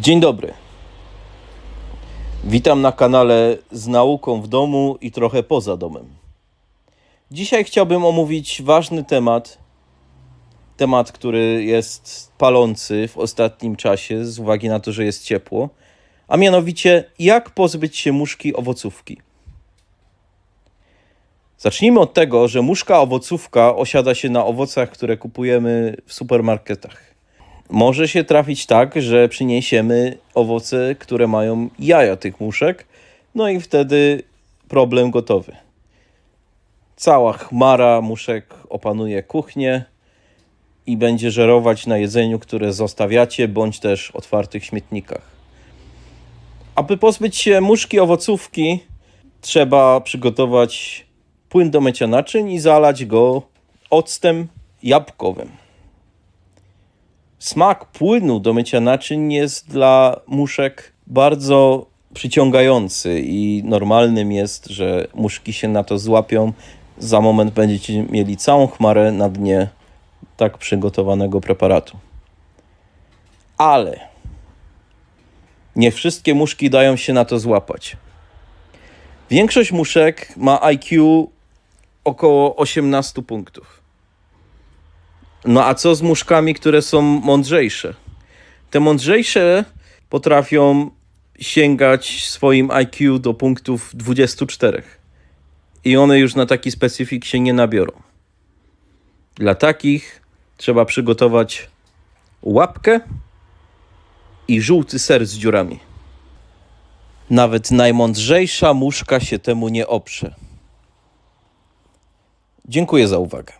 Dzień dobry. Witam na kanale z nauką w domu i trochę poza domem. Dzisiaj chciałbym omówić ważny temat. Temat, który jest palący w ostatnim czasie z uwagi na to, że jest ciepło, a mianowicie jak pozbyć się muszki owocówki. Zacznijmy od tego, że muszka owocówka osiada się na owocach, które kupujemy w supermarketach. Może się trafić tak, że przyniesiemy owoce, które mają jaja tych muszek, no i wtedy problem gotowy. Cała chmara muszek opanuje kuchnię i będzie żerować na jedzeniu, które zostawiacie, bądź też otwartych śmietnikach. Aby pozbyć się muszki owocówki, trzeba przygotować płyn do mycia naczyń i zalać go octem jabłkowym. Smak płynu do mycia naczyń jest dla muszek bardzo przyciągający i normalnym jest, że muszki się na to złapią. Za moment będziecie mieli całą chmarę na dnie tak przygotowanego preparatu. Ale nie wszystkie muszki dają się na to złapać. Większość muszek ma IQ około 18 punktów. No a co z muszkami, które są mądrzejsze? Te mądrzejsze potrafią sięgać swoim IQ do punktów 24. I one już na taki specyfik się nie nabiorą. Dla takich trzeba przygotować łapkę i żółty ser z dziurami. Nawet najmądrzejsza muszka się temu nie oprze. Dziękuję za uwagę.